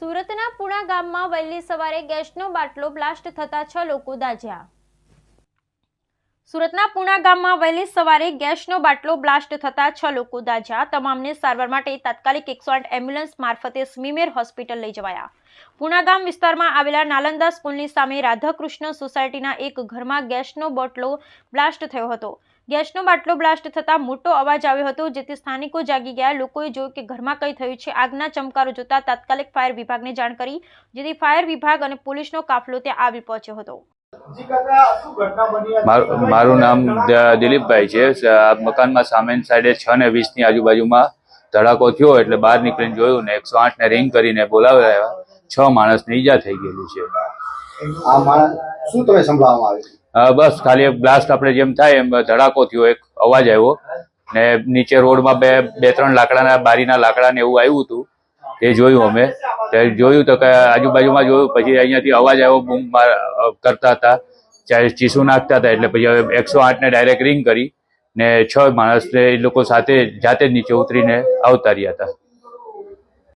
સુરતના પુણા ગામમાં વહેલી સવારે ગેસનો બાટલો બ્લાસ્ટ થતા છ લોકો દાઝ્યા. સુરતના પુણા ગામમાં વહેલી સવારે ગેસનો બાટલો બ્લાસ્ટ થતા છ લોકો દાઝ્યા. તમામને સારવાર માટે તાત્કાલિક એકસો આઠ એમ્બ્યુલન્સ મારફતે સ્મીમેર હોસ્પિટલ લઈ જવાયા. પુણા ગામ વિસ્તારમાં આવેલા નાલંદા સ્કૂલની સામે રાધાકૃષ્ણ સોસાયટીના એક ઘરમાં ગેસનો બોટલો બ્લાસ્ટ થયો હતો. ગેસનો બાટલો બ્લાસ્ટ થતાં મોટો અવાજ આવ્યો હતો જેથી સ્થાનિકો જાગી ગયા. લોકોએ જોયું કે ઘરમાં કંઈ થયું છે. આગના ચમકારો જોતા તાત્કાલિક ફાયર વિભાગને જાણ કરી જેથી ફાયર વિભાગ અને પોલીસનો કાફલો ત્યાં આવી પહોંચ્યો હતો. મારું મારું નામ દિલીપભાઈ છે. મકાનમાં સામેની સાઈડે છ ને વીસની આજુબાજુમાં ધડાકો થયો એટલે બહાર નીકળીને જોયું ને એકસો આઠને રિંગ કરીને બોલાવ્યા. છ માણસને ઈજા થઈ ગયેલી છે. આ માણસ શું તમે સંભળાવવામાં આવે બસ, ખાલી એક બ્લાસ્ટ આપણે જેમ થાય એમ ધડાકો થયો, એક અવાજ આવ્યો. ને નીચે રોડમાં બે બે, ત્રણ લાકડાના, બારીના લાકડા ને એવું આવ્યું હતું. એ જોયું અમે. ત્યારે જોયું તો કે આજુબાજુમાં જોયું, પછી અહીંયાથી અવાજ આવ્યો, બૂમ કરતા હતા. ચાहे ચીસું નાખતા હતા, એટલે પછી હવે એકસો આઠને ડાયરેક્ટ રિંગ કરી ને છ માણસને એ લોકો સાથે જાતે જ નીચે ઉતરીને આવતા રહ્યા હતા.